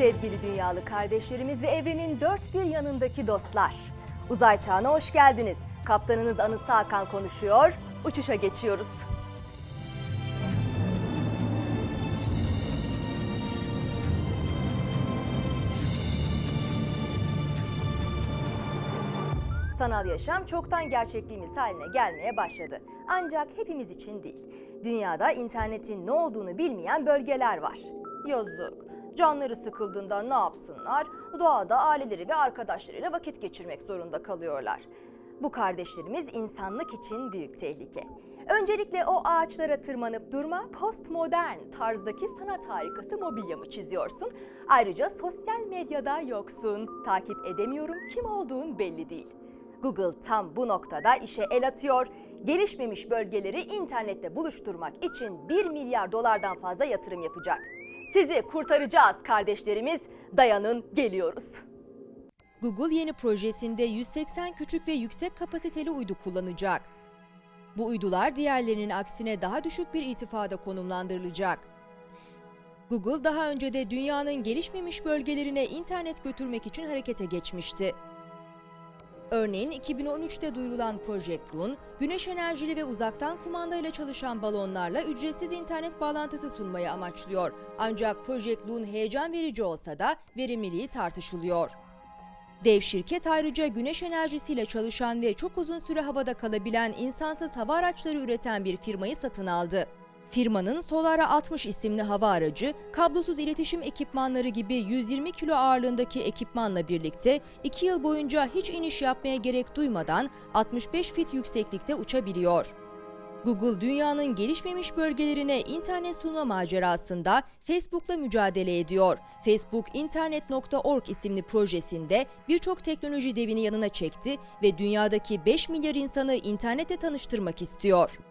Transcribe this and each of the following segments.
Sevgili dünyalı kardeşlerimiz ve evrenin dört bir yanındaki dostlar. Uzay çağına hoş geldiniz. Kaptanınız Anısı Hakan konuşuyor. Uçuşa geçiyoruz. Sanal yaşam çoktan gerçekliğimiz haline gelmeye başladı. Ancak hepimiz için değil. Dünyada internetin ne olduğunu bilmeyen bölgeler var. Yazık. Canları sıkıldığında ne yapsınlar? Doğada aileleri ve arkadaşlarıyla vakit geçirmek zorunda kalıyorlar. Bu kardeşlerimiz insanlık için büyük tehlike. Öncelikle o ağaçlara tırmanıp durma postmodern tarzdaki sanat harikası mobilyamı çiziyorsun. Ayrıca sosyal medyada yoksun. Takip edemiyorum kim olduğun belli değil. Google tam bu noktada işe el atıyor. Gelişmemiş bölgeleri internette buluşturmak için 1 milyar dolardan fazla yatırım yapacak. Sizi kurtaracağız kardeşlerimiz. Dayanın geliyoruz. Google yeni projesinde 180 küçük ve yüksek kapasiteli uydu kullanacak. Bu uydular diğerlerinin aksine daha düşük bir irtifada konumlandırılacak. Google daha önce de dünyanın gelişmemiş bölgelerine internet götürmek için harekete geçmişti. Örneğin 2013'te duyurulan Project Loon, güneş enerjili ve uzaktan kumandayla çalışan balonlarla ücretsiz internet bağlantısı sunmayı amaçlıyor. Ancak Project Loon heyecan verici olsa da verimliliği tartışılıyor. Dev şirket ayrıca güneş enerjisiyle çalışan ve çok uzun süre havada kalabilen insansız hava araçları üreten bir firmayı satın aldı. Firmanın Solara 60 isimli hava aracı, kablosuz iletişim ekipmanları gibi 120 kilo ağırlığındaki ekipmanla birlikte 2 yıl boyunca hiç iniş yapmaya gerek duymadan 65 fit yükseklikte uçabiliyor. Google dünyanın gelişmemiş bölgelerine internet sunma macerasında Facebook'la mücadele ediyor. Facebook internet.org isimli projesinde birçok teknoloji devini yanına çekti ve dünyadaki 5 milyar insanı internette tanıştırmak istiyor.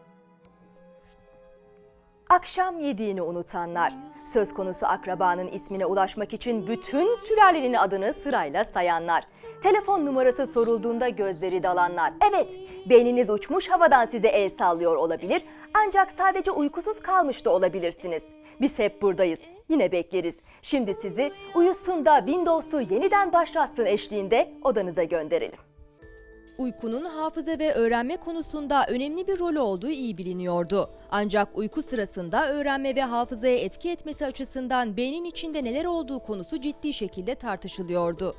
Akşam yediğini unutanlar, söz konusu akrabanın ismine ulaşmak için bütün sülalenin adını sırayla sayanlar, telefon numarası sorulduğunda gözleri dalanlar. Evet, beyniniz uçmuş havadan size el sallıyor olabilir ancak sadece uykusuz kalmış da olabilirsiniz. Biz hep buradayız, yine bekleriz. Şimdi sizi uyusun da Windows'u yeniden başlatsın eşliğinde odanıza gönderelim. Uykunun hafıza ve öğrenme konusunda önemli bir rol olduğu iyi biliniyordu. Ancak uyku sırasında öğrenme ve hafızaya etki etmesi açısından beynin içinde neler olduğu konusu ciddi şekilde tartışılıyordu.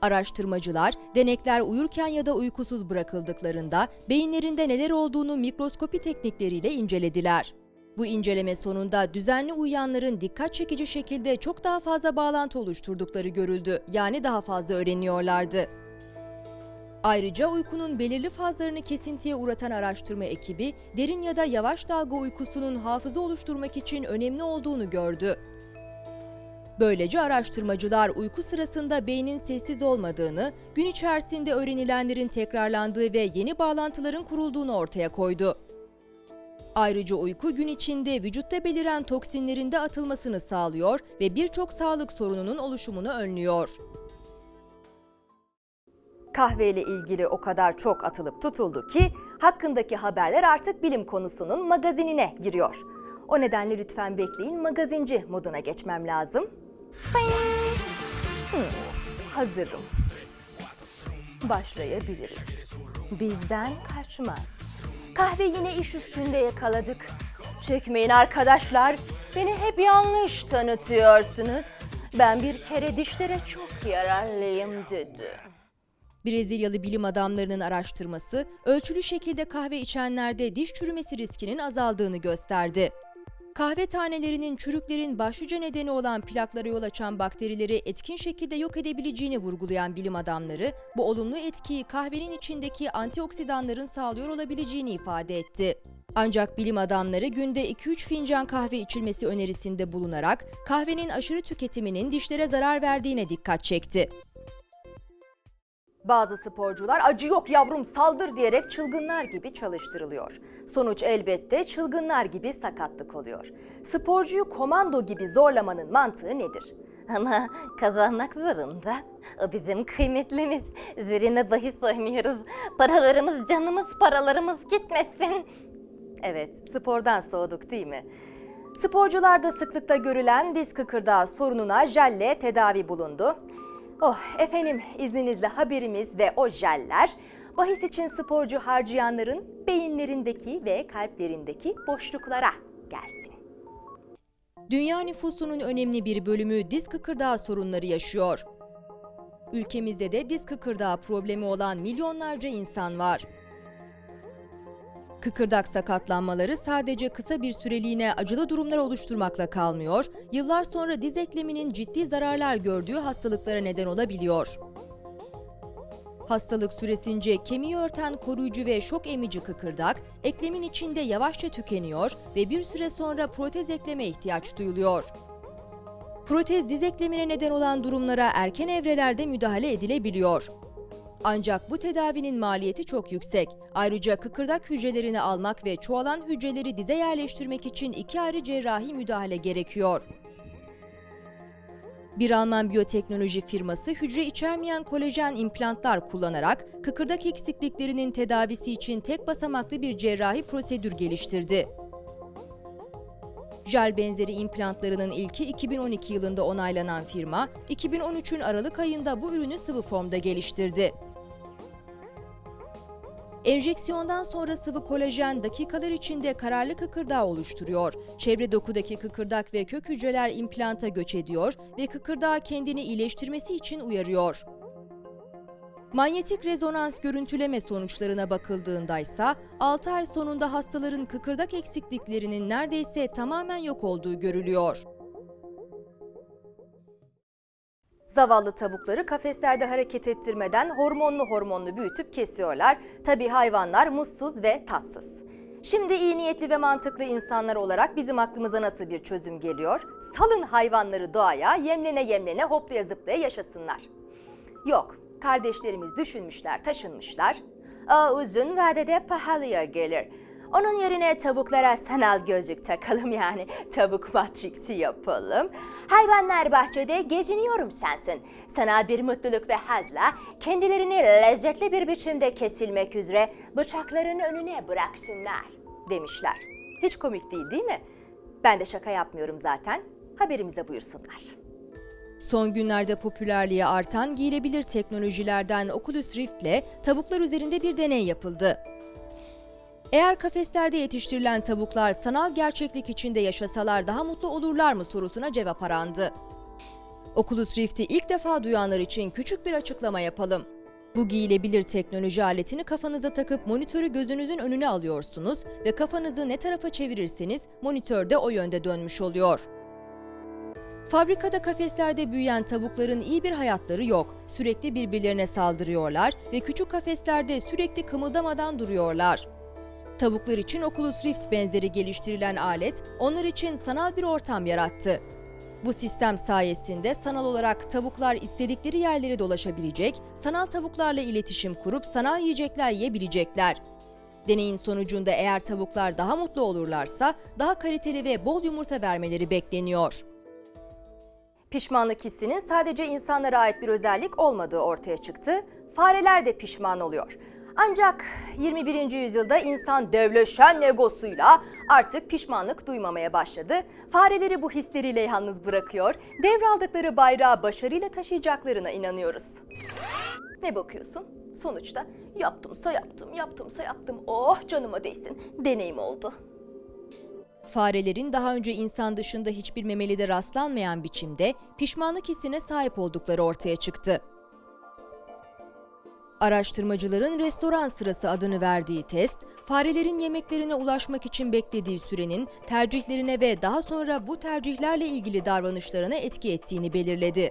Araştırmacılar, denekler uyurken ya da uykusuz bırakıldıklarında beyinlerinde neler olduğunu mikroskopi teknikleriyle incelediler. Bu inceleme sonunda düzenli uyuyanların dikkat çekici şekilde çok daha fazla bağlantı oluşturdukları görüldü. Yani daha fazla öğreniyorlardı. Ayrıca uykunun belirli fazlarını kesintiye uğratan araştırma ekibi, derin ya da yavaş dalga uykusunun hafıza oluşturmak için önemli olduğunu gördü. Böylece araştırmacılar uyku sırasında beynin sessiz olmadığını, gün içerisinde öğrenilenlerin tekrarlandığı ve yeni bağlantıların kurulduğunu ortaya koydu. Ayrıca uyku gün içinde vücutta beliren toksinlerin de atılmasını sağlıyor ve birçok sağlık sorununun oluşumunu önlüyor. Kahveyle ilgili o kadar çok atılıp tutuldu ki hakkındaki haberler artık bilim konusunun magazinine giriyor. O nedenle lütfen bekleyin magazinci moduna geçmem lazım. Hmm, hazırım. Başlayabiliriz. Bizden kaçmaz. Kahve yine iş üstünde yakaladık. Çekmeyin arkadaşlar. Beni hep yanlış tanıtıyorsunuz. Ben bir kere dişlere çok yararlıyım dedi. Brezilyalı bilim adamlarının araştırması, ölçülü şekilde kahve içenlerde diş çürümesi riskinin azaldığını gösterdi. Kahve tanelerinin çürüklerin başlıca nedeni olan plaklara yol açan bakterileri etkin şekilde yok edebileceğini vurgulayan bilim adamları, bu olumlu etkiyi kahvenin içindeki antioksidanların sağlıyor olabileceğini ifade etti. Ancak bilim adamları günde 2-3 fincan kahve içilmesi önerisinde bulunarak kahvenin aşırı tüketiminin dişlere zarar verdiğine dikkat çekti. Bazı sporcular acı yok yavrum saldır diyerek çılgınlar gibi çalıştırılıyor. Sonuç elbette çılgınlar gibi sakatlık oluyor. Sporcuyu komando gibi zorlamanın mantığı nedir? Ama kazanmak zorunda. O bizim kıymetlimiz. Üzerine bahis oynuyoruz. Paralarımız, canımız, paralarımız gitmesin. Evet, spordan soğuduk değil mi? Sporcularda sıklıkla görülen diz kıkırdağı sorununa jelle tedavi bulundu. Oh efendim izninizle haberimiz ve o jeller bahis için sporcu harcayanların beyinlerindeki ve kalplerindeki boşluklara gelsin. Dünya nüfusunun önemli bir bölümü diz kıkırdağı sorunları yaşıyor. Ülkemizde de diz kıkırdağı problemi olan milyonlarca insan var. Kıkırdak sakatlanmaları sadece kısa bir süreliğine acılı durumlar oluşturmakla kalmıyor, yıllar sonra diz ekleminin ciddi zararlar gördüğü hastalıklara neden olabiliyor. Hastalık süresince kemiği örten koruyucu ve şok emici kıkırdak, eklemin içinde yavaşça tükeniyor ve bir süre sonra protez ekleme ihtiyaç duyuluyor. Protez diz eklemine neden olan durumlara erken evrelerde müdahale edilebiliyor. Ancak bu tedavinin maliyeti çok yüksek. Ayrıca kıkırdak hücrelerini almak ve çoğalan hücreleri dize yerleştirmek için iki ayrı cerrahi müdahale gerekiyor. Bir Alman biyoteknoloji firması hücre içermeyen kolajen implantlar kullanarak kıkırdak eksikliklerinin tedavisi için tek basamaklı bir cerrahi prosedür geliştirdi. Jel benzeri implantlarının ilki 2012 yılında onaylanan firma, 2013'ün Aralık ayında bu ürünü sıvı formda geliştirdi. Enjeksiyondan sonra sıvı kolajen dakikalar içinde kararlı kıkırdağı oluşturuyor. Çevre dokudaki kıkırdak ve kök hücreler implanta göç ediyor ve kıkırdağı kendini iyileştirmesi için uyarıyor. Manyetik rezonans görüntüleme sonuçlarına bakıldığında ise 6 ay sonunda hastaların kıkırdak eksikliklerinin neredeyse tamamen yok olduğu görülüyor. Zavallı tavukları kafeslerde hareket ettirmeden hormonlu hormonlu büyütüp kesiyorlar. Tabii hayvanlar mutsuz ve tatsız. Şimdi iyi niyetli ve mantıklı insanlar olarak bizim aklımıza nasıl bir çözüm geliyor? Salın hayvanları doğaya, yemlene yemlene hoplaya zıplaya yaşasınlar. Yok, kardeşlerimiz düşünmüşler, taşınmışlar. Aa, uzun vadede pahalıya gelir. Onun yerine tavuklara sanal gözlük takalım yani tavuk matriksi yapalım. Hayvanlar bahçede geziniyorum sensin. Sanal bir mutluluk ve hazla kendilerini lezzetli bir biçimde kesilmek üzere bıçakların önüne bıraksınlar demişler. Hiç komik değil değil mi? Ben de şaka yapmıyorum zaten. Haberimize buyursunlar. Son günlerde popülerliği artan giyilebilir teknolojilerden Oculus Rift ile tavuklar üzerinde bir deney yapıldı. Eğer kafeslerde yetiştirilen tavuklar sanal gerçeklik içinde yaşasalar daha mutlu olurlar mı sorusuna cevap arandı. Oculus Rift'i ilk defa duyanlar için küçük bir açıklama yapalım. Bu giyilebilir teknoloji aletini kafanıza takıp monitörü gözünüzün önüne alıyorsunuz ve kafanızı ne tarafa çevirirseniz monitör de o yönde dönmüş oluyor. Fabrikada kafeslerde büyüyen tavukların iyi bir hayatları yok. Sürekli birbirlerine saldırıyorlar ve küçük kafeslerde sürekli kımıldamadan duruyorlar. Tavuklar için Oculus Rift benzeri geliştirilen alet onlar için sanal bir ortam yarattı. Bu sistem sayesinde sanal olarak tavuklar istedikleri yerlere dolaşabilecek, sanal tavuklarla iletişim kurup sanal yiyecekler yiyebilecekler. Deneyin sonucunda eğer tavuklar daha mutlu olurlarsa daha kaliteli ve bol yumurta vermeleri bekleniyor. Pişmanlık hissinin sadece insanlara ait bir özellik olmadığı ortaya çıktı. Fareler de pişman oluyor. Ancak 21. yüzyılda insan devleşen egosuyla artık pişmanlık duymamaya başladı. Fareleri bu hisleriyle yalnız bırakıyor. Devraldıkları bayrağı başarıyla taşıyacaklarına inanıyoruz. Ne bakıyorsun? Sonuçta yaptımsa yaptım, yaptımsa yaptım. Oh canıma değsin. Deneyim oldu. Farelerin daha önce insan dışında hiçbir memelide rastlanmayan biçimde pişmanlık hissine sahip oldukları ortaya çıktı. Araştırmacıların restoran sırası adını verdiği test, farelerin yemeklerine ulaşmak için beklediği sürenin tercihlerine ve daha sonra bu tercihlerle ilgili davranışlarına etki ettiğini belirledi.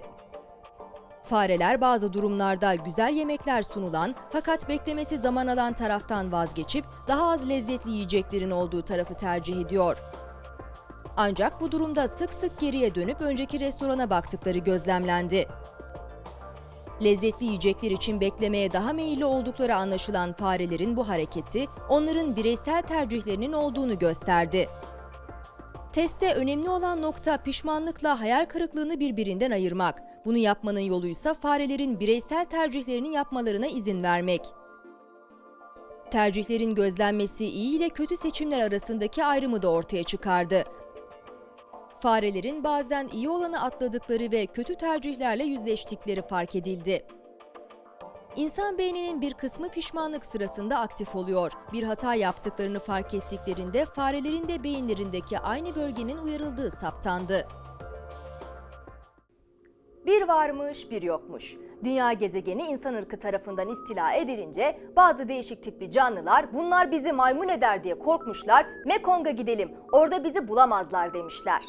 Fareler bazı durumlarda güzel yemekler sunulan fakat beklemesi zaman alan taraftan vazgeçip daha az lezzetli yiyeceklerin olduğu tarafı tercih ediyor. Ancak bu durumda sık sık geriye dönüp önceki restorana baktıkları gözlemlendi. Lezzetli yiyecekler için beklemeye daha meyilli oldukları anlaşılan farelerin bu hareketi onların bireysel tercihlerinin olduğunu gösterdi. Testte önemli olan nokta pişmanlıkla hayal kırıklığını birbirinden ayırmak. Bunu yapmanın yoluysa farelerin bireysel tercihlerini yapmalarına izin vermek. Tercihlerin gözlenmesi iyi ile kötü seçimler arasındaki ayrımı da ortaya çıkardı. Farelerin bazen iyi olanı atladıkları ve kötü tercihlerle yüzleştikleri fark edildi. İnsan beyninin bir kısmı pişmanlık sırasında aktif oluyor. Bir hata yaptıklarını fark ettiklerinde farelerin de beyinlerindeki aynı bölgenin uyarıldığı saptandı. Bir varmış, bir yokmuş. Dünya gezegeni insan ırkı tarafından istila edilince bazı değişik tipli canlılar bunlar bizi maymun eder diye korkmuşlar. Mekong'a gidelim, orada bizi bulamazlar demişler.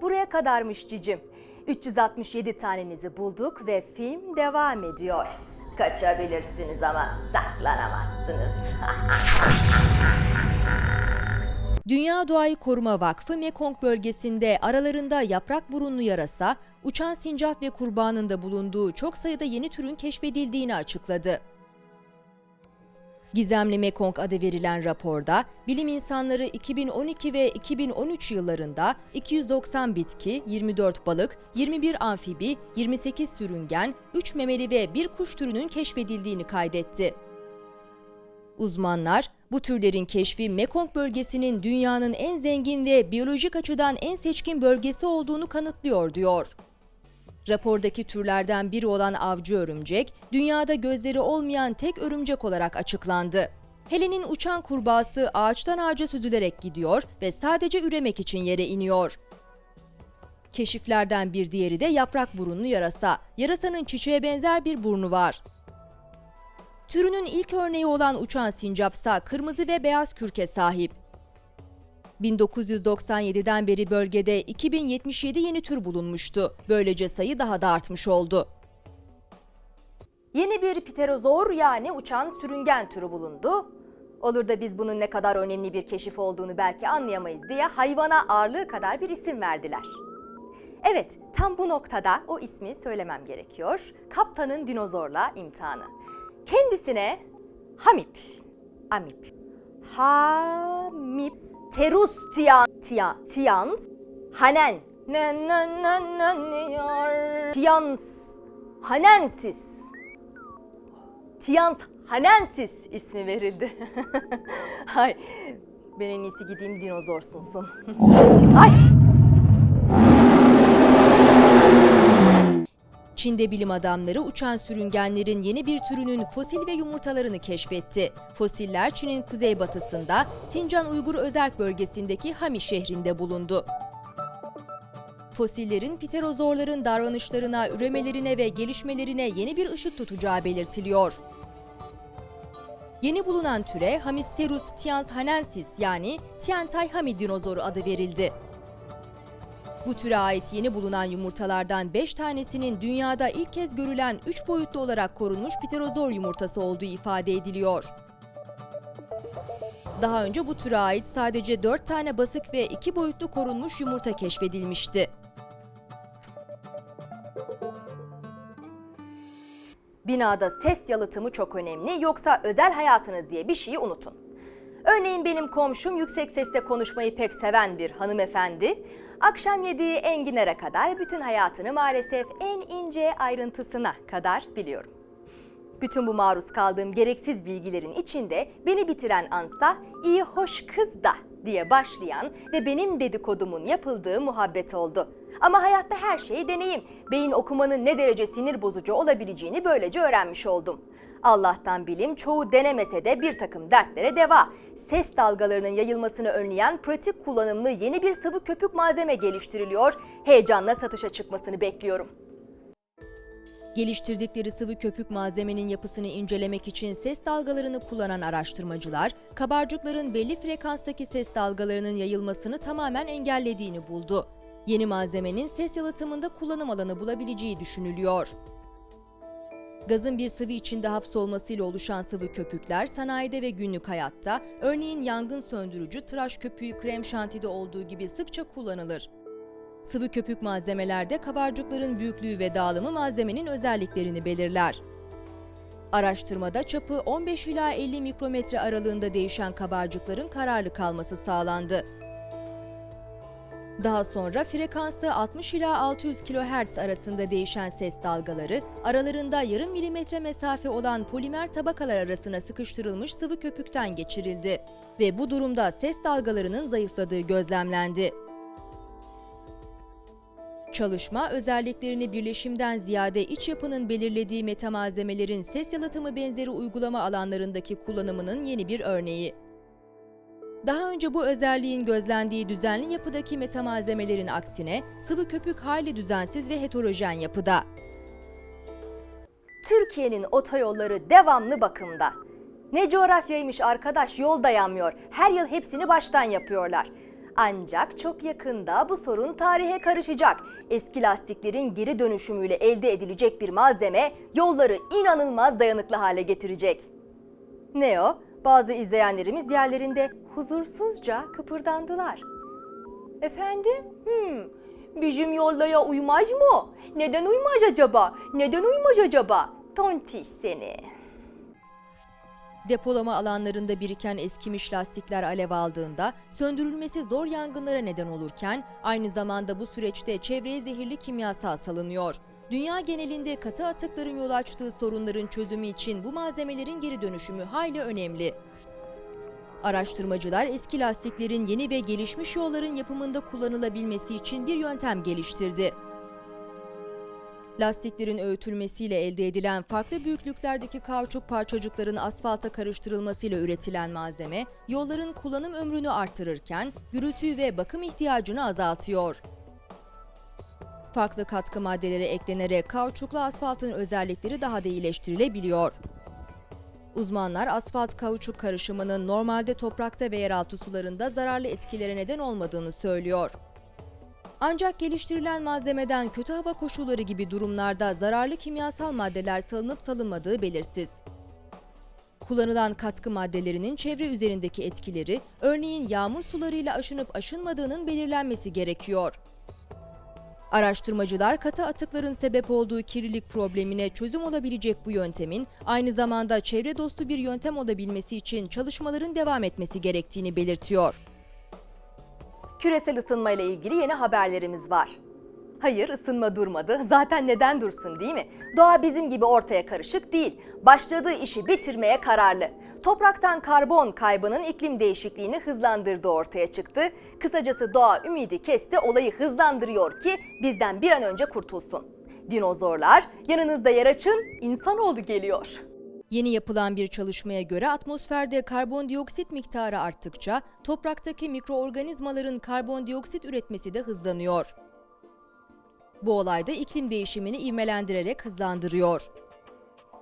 Buraya kadarmış cicim. 367 tanenizi bulduk ve film devam ediyor. Kaçabilirsiniz ama saklanamazsınız. Dünya Doğayı Koruma Vakfı Mekong bölgesinde aralarında yaprak burunlu yarasa, uçan sincap ve kurbanın da bulunduğu çok sayıda yeni türün keşfedildiğini açıkladı. Gizemli Mekong adı verilen raporda, bilim insanları 2012 ve 2013 yıllarında 290 bitki, 24 balık, 21 amfibi, 28 sürüngen, 3 memeli ve 1 kuş türünün keşfedildiğini kaydetti. Uzmanlar, bu türlerin keşfi Mekong bölgesinin dünyanın en zengin ve biyolojik açıdan en seçkin bölgesi olduğunu kanıtlıyor diyor. Rapordaki türlerden biri olan avcı örümcek, dünyada gözleri olmayan tek örümcek olarak açıklandı. Helen'in uçan kurbağası ağaçtan ağaca süzülerek gidiyor ve sadece üremek için yere iniyor. Keşiflerden bir diğeri de yaprak burunlu yarasa. Yarasanın çiçeğe benzer bir burnu var. Türünün ilk örneği olan uçan sincapsa kırmızı ve beyaz kürke sahip. 1997'den beri bölgede 2077 yeni tür bulunmuştu. Böylece sayı daha da artmış oldu. Yeni bir pterozor yani uçan sürüngen türü bulundu. Olur da biz bunun ne kadar önemli bir keşif olduğunu belki anlayamayız diye hayvana ağırlığı kadar bir isim verdiler. Evet, tam bu noktada o ismi söylemem gerekiyor. Kaptanın dinozorla imtihanı. Kendisine Hamip, Amip, Hamip, Terus tiyan, tiyan, tiyans, Hanen, ne ne ne ne ne yar, tiyans, Hanensis, Tiyans ismi verildi. Hay, ben en iyisi gideyim dinozor sunsun. Ay! Çin'de bilim adamları uçan sürüngenlerin yeni bir türünün fosil ve yumurtalarını keşfetti. Fosiller Çin'in kuzeybatısında Sincan Uygur Özerk bölgesindeki Hami şehrinde bulundu. Fosillerin pterozorların davranışlarına, üremelerine ve gelişmelerine yeni bir ışık tutacağı belirtiliyor. Yeni bulunan türe Hamisterus tianshanensis yani Tiantai hami dinozoru adı verildi. Bu türe ait yeni bulunan yumurtalardan 5 tanesinin dünyada ilk kez görülen 3 boyutlu olarak korunmuş pterozor yumurtası olduğu ifade ediliyor. Daha önce bu türe ait sadece 4 tane basık ve 2 boyutlu korunmuş yumurta keşfedilmişti. Binada ses yalıtımı çok önemli yoksa özel hayatınız diye bir şeyi unutun. Örneğin benim komşum yüksek sesle konuşmayı pek seven bir hanımefendi. Akşam yediği enginara kadar bütün hayatını maalesef en ince ayrıntısına kadar biliyorum. Bütün bu maruz kaldığım gereksiz bilgilerin içinde beni bitiren ansa iyi hoş kız da diye başlayan ve benim dedikodumun yapıldığı muhabbet oldu. Ama hayatta her şey deneyim. Beyin okumanın ne derece sinir bozucu olabileceğini böylece öğrenmiş oldum. Allah'tan bilim çoğu denemese de bir takım dertlere deva. Ses dalgalarının yayılmasını önleyen pratik kullanımlı yeni bir sıvı köpük malzeme geliştiriliyor. Heyecanla satışa çıkmasını bekliyorum. Geliştirdikleri sıvı köpük malzemenin yapısını incelemek için ses dalgalarını kullanan araştırmacılar, kabarcıkların belli frekanstaki ses dalgalarının yayılmasını tamamen engellediğini buldu. Yeni malzemenin ses yalıtımında kullanım alanı bulabileceği düşünülüyor. Gazın bir sıvı içinde hapsolmasıyla oluşan sıvı köpükler sanayide ve günlük hayatta, örneğin yangın söndürücü, tıraş köpüğü krem şantide olduğu gibi sıkça kullanılır. Sıvı köpük malzemelerde kabarcıkların büyüklüğü ve dağılımı malzemenin özelliklerini belirler. Araştırmada çapı 15 ila 50 mikrometre aralığında değişen kabarcıkların kararlı kalması sağlandı. Daha sonra frekansı 60 ila 600 kHz arasında değişen ses dalgaları, aralarında yarım milimetre mesafe olan polimer tabakalar arasına sıkıştırılmış sıvı köpükten geçirildi ve bu durumda ses dalgalarının zayıfladığı gözlemlendi. Çalışma, özelliklerini birleşimden ziyade iç yapının belirlediği metamalzemelerin ses yalıtımı benzeri uygulama alanlarındaki kullanımının yeni bir örneği. Daha önce bu özelliğin gözlendiği düzenli yapıdaki metamalzemelerin aksine sıvı köpük hayli düzensiz ve heterojen yapıda. Türkiye'nin otoyolları devamlı bakımda. Ne coğrafyaymış arkadaş yol dayanmıyor. Her yıl hepsini baştan yapıyorlar. Ancak çok yakında bu sorun tarihe karışacak. Eski lastiklerin geri dönüşümüyle elde edilecek bir malzeme yolları inanılmaz dayanıklı hale getirecek. Ne o? Bazı izleyenlerimiz yerlerinde huzursuzca kıpırdandılar. Efendim? Hmm. Bizim yollaya uymaz mı? Neden uymaz acaba? Neden uymaz acaba? Tontiş seni. Depolama alanlarında biriken eskimiş lastikler alev aldığında söndürülmesi zor yangınlara neden olurken aynı zamanda bu süreçte çevreye zehirli kimyasal salınıyor. Dünya genelinde katı atıkların yol açtığı sorunların çözümü için bu malzemelerin geri dönüşümü hayli önemli. Araştırmacılar eski lastiklerin yeni ve gelişmiş yolların yapımında kullanılabilmesi için bir yöntem geliştirdi. Lastiklerin öğütülmesiyle elde edilen farklı büyüklüklerdeki kauçuk parçacıkların asfalta karıştırılmasıyla üretilen malzeme, yolların kullanım ömrünü artırırken gürültüyü ve bakım ihtiyacını azaltıyor. Farklı katkı maddeleri eklenerek kauçuklu asfaltın özellikleri daha da iyileştirilebiliyor. Uzmanlar asfalt kauçuk karışımının normalde toprakta ve yeraltı sularında zararlı etkilere neden olmadığını söylüyor. Ancak geliştirilen malzemeden kötü hava koşulları gibi durumlarda zararlı kimyasal maddeler salınıp salınmadığı belirsiz. Kullanılan katkı maddelerinin çevre üzerindeki etkileri, örneğin yağmur sularıyla aşınıp aşınmadığının belirlenmesi gerekiyor. Araştırmacılar katı atıkların sebep olduğu kirlilik problemine çözüm olabilecek bu yöntemin aynı zamanda çevre dostu bir yöntem olabilmesi için çalışmaların devam etmesi gerektiğini belirtiyor. Küresel ısınma ile ilgili yeni haberlerimiz var. Hayır ısınma durmadı. Zaten neden dursun değil mi? Doğa bizim gibi ortaya karışık değil. Başladığı işi bitirmeye kararlı. Topraktan karbon kaybının iklim değişikliğini hızlandırdığı ortaya çıktı. Kısacası doğa ümidi kesti, olayı hızlandırıyor ki bizden bir an önce kurtulsun. Dinozorlar yanınızda yer açın, insanoğlu geliyor. Yeni yapılan bir çalışmaya göre atmosferde karbondioksit miktarı arttıkça topraktaki mikroorganizmaların karbondioksit üretmesi de hızlanıyor. Bu olay da iklim değişimini ivmelendirerek hızlandırıyor.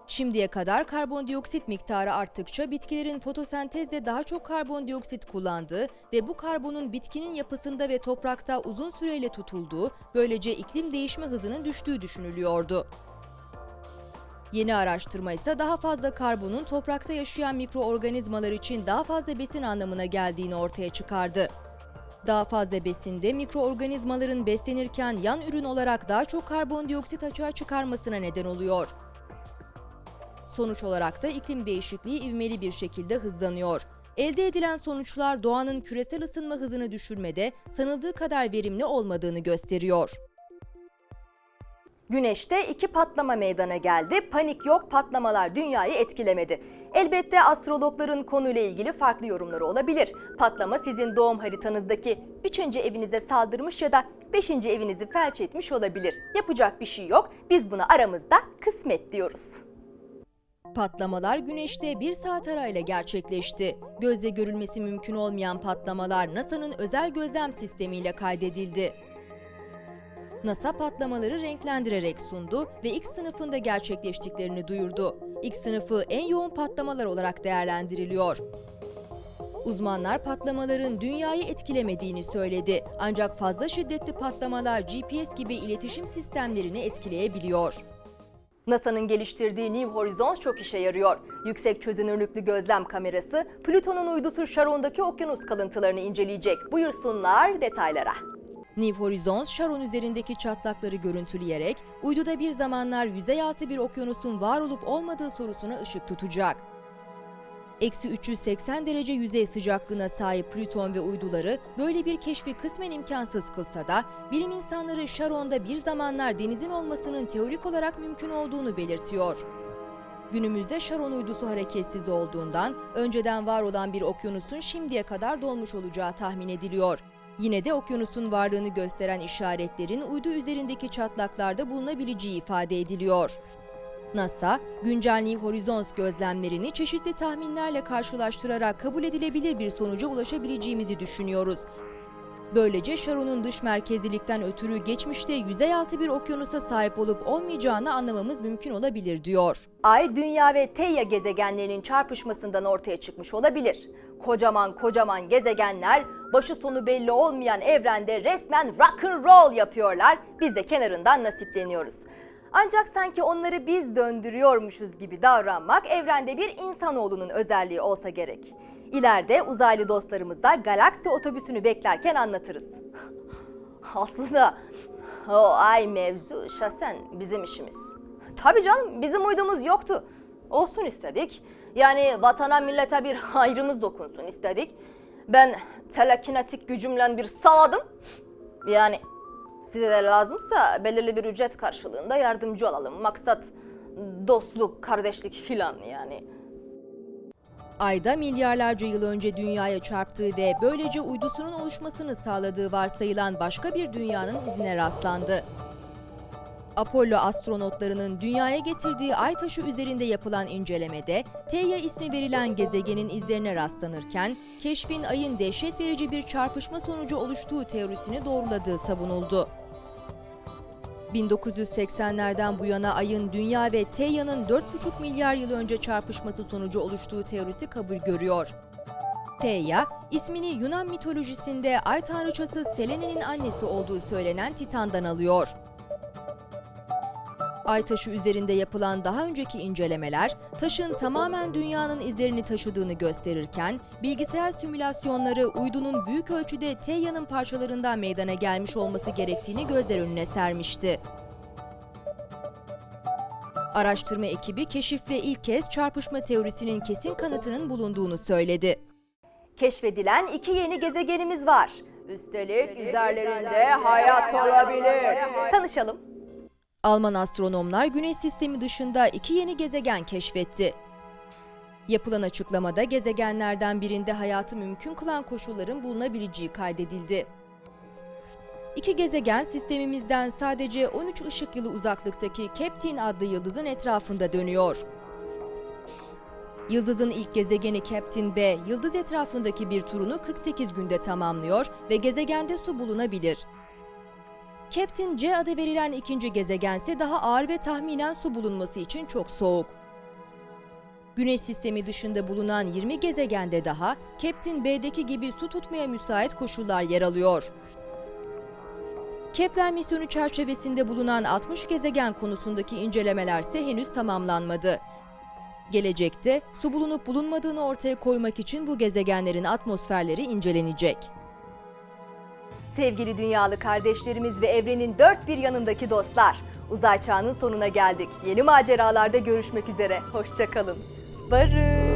Şimdiye kadar karbondioksit miktarı arttıkça bitkilerin fotosentezde daha çok karbondioksit kullandığı ve bu karbonun bitkinin yapısında ve toprakta uzun süreyle tutulduğu, böylece iklim değişme hızının düştüğü düşünülüyordu. Yeni araştırma ise daha fazla karbonun toprakta yaşayan mikroorganizmalar için daha fazla besin anlamına geldiğini ortaya çıkardı. Daha fazla besinde mikroorganizmaların beslenirken yan ürün olarak daha çok karbondioksit açığa çıkarmasına neden oluyor. Sonuç olarak da iklim değişikliği ivmeli bir şekilde hızlanıyor. Elde edilen sonuçlar doğanın küresel ısınma hızını düşürmede sanıldığı kadar verimli olmadığını gösteriyor. Güneşte iki patlama meydana geldi. Panik yok, patlamalar dünyayı etkilemedi. Elbette astrologların konuyla ilgili farklı yorumları olabilir. Patlama sizin doğum haritanızdaki 3. evinize saldırmış ya da 5. evinizi felç etmiş olabilir. Yapacak bir şey yok. Biz buna aramızda kısmet diyoruz. Patlamalar güneşte bir saat arayla gerçekleşti. Gözle görülmesi mümkün olmayan patlamalar NASA'nın özel gözlem sistemiyle kaydedildi. NASA patlamaları renklendirerek sundu ve X sınıfında gerçekleştiklerini duyurdu. X sınıfı en yoğun patlamalar olarak değerlendiriliyor. Uzmanlar patlamaların dünyayı etkilemediğini söyledi. Ancak fazla şiddetli patlamalar GPS gibi iletişim sistemlerini etkileyebiliyor. NASA'nın geliştirdiği New Horizons çok işe yarıyor. Yüksek çözünürlüklü gözlem kamerası Plüton'un uydusu Charon'daki okyanus kalıntılarını inceleyecek. Buyursunlar detaylara. New Horizons, Charon üzerindeki çatlakları görüntüleyerek uyduda bir zamanlar yüzey altı bir okyanusun var olup olmadığı sorusuna ışık tutacak. Eksi 380 derece yüzey sıcaklığına sahip Plüton ve uyduları böyle bir keşfi kısmen imkansız kılsa da bilim insanları Charon'da bir zamanlar denizin olmasının teorik olarak mümkün olduğunu belirtiyor. Günümüzde Charon uydusu hareketsiz olduğundan önceden var olan bir okyanusun şimdiye kadar dolmuş olacağı tahmin ediliyor. Yine de okyanusun varlığını gösteren işaretlerin uydu üzerindeki çatlaklarda bulunabileceği ifade ediliyor. NASA, güncel New Horizons gözlemlerini çeşitli tahminlerle karşılaştırarak kabul edilebilir bir sonuca ulaşabileceğimizi düşünüyoruz. Böylece Sharon'un dış merkezlilikten ötürü geçmişte yüzey altı bir okyanusa sahip olup olmayacağını anlamamız mümkün olabilir diyor. Ay, Dünya ve Theia gezegenlerinin çarpışmasından ortaya çıkmış olabilir. Kocaman kocaman gezegenler başı sonu belli olmayan evrende resmen rock and roll yapıyorlar. Biz de kenarından nasipleniyoruz. Ancak sanki onları biz döndürüyormuşuz gibi davranmak evrende bir insanoğlunun özelliği olsa gerek. İleride uzaylı dostlarımızla galaksi otobüsünü beklerken anlatırız. Aslında o ay mevzu şahsen bizim işimiz. Tabii canım bizim uydumuz yoktu. Olsun istedik. Yani vatana millete bir hayrımız dokunsun istedik. Ben telekinetik gücümle bir saladım. Yani size de lazımsa belirli bir ücret karşılığında yardımcı olalım. Maksat dostluk, kardeşlik filan yani. Ayda milyarlarca yıl önce dünyaya çarptığı ve böylece uydusunun oluşmasını sağladığı varsayılan başka bir dünyanın izine rastlandı. Apollo astronotlarının dünyaya getirdiği ay taşı üzerinde yapılan incelemede Theia ismi verilen gezegenin izlerine rastlanırken keşfin ayın dehşet verici bir çarpışma sonucu oluştuğu teorisini doğruladığı savunuldu. 1980'lerden bu yana ayın dünya ve Theia'nın 4,5 milyar yıl önce çarpışması sonucu oluştuğu teorisi kabul görüyor. Theia, ismini Yunan mitolojisinde ay tanrıçası Selene'nin annesi olduğu söylenen Titan'dan alıyor. Ay taşı üzerinde yapılan daha önceki incelemeler, taşın tamamen dünyanın izlerini taşıdığını gösterirken, bilgisayar simülasyonları uydunun büyük ölçüde Theia'nın parçalarından meydana gelmiş olması gerektiğini gözler önüne sermişti. Araştırma ekibi keşifle ilk kez çarpışma teorisinin kesin kanıtının bulunduğunu söyledi. Keşfedilen iki yeni gezegenimiz var. Üstelik üzerlerinde hayat olabilir. Tanışalım. Alman astronomlar Güneş sistemi dışında iki yeni gezegen keşfetti. Yapılan açıklamada gezegenlerden birinde hayatı mümkün kılan koşulların bulunabileceği kaydedildi. İki gezegen sistemimizden sadece 13 ışık yılı uzaklıktaki Keptin adlı yıldızın etrafında dönüyor. Yıldızın ilk gezegeni Keptin B, yıldız etrafındaki bir turunu 48 günde tamamlıyor ve gezegende su bulunabilir. Captain C adı verilen ikinci gezegense daha ağır ve tahminen su bulunması için çok soğuk. Güneş sistemi dışında bulunan 20 gezegende daha Captain B'deki gibi su tutmaya müsait koşullar yer alıyor. Kepler misyonu çerçevesinde bulunan 60 gezegen konusundaki incelemelerse henüz tamamlanmadı. Gelecekte su bulunup bulunmadığını ortaya koymak için bu gezegenlerin atmosferleri incelenecek. Sevgili dünyalı kardeşlerimiz ve evrenin dört bir yanındaki dostlar. Uzay çağının sonuna geldik. Yeni maceralarda görüşmek üzere. Hoşçakalın. Barış.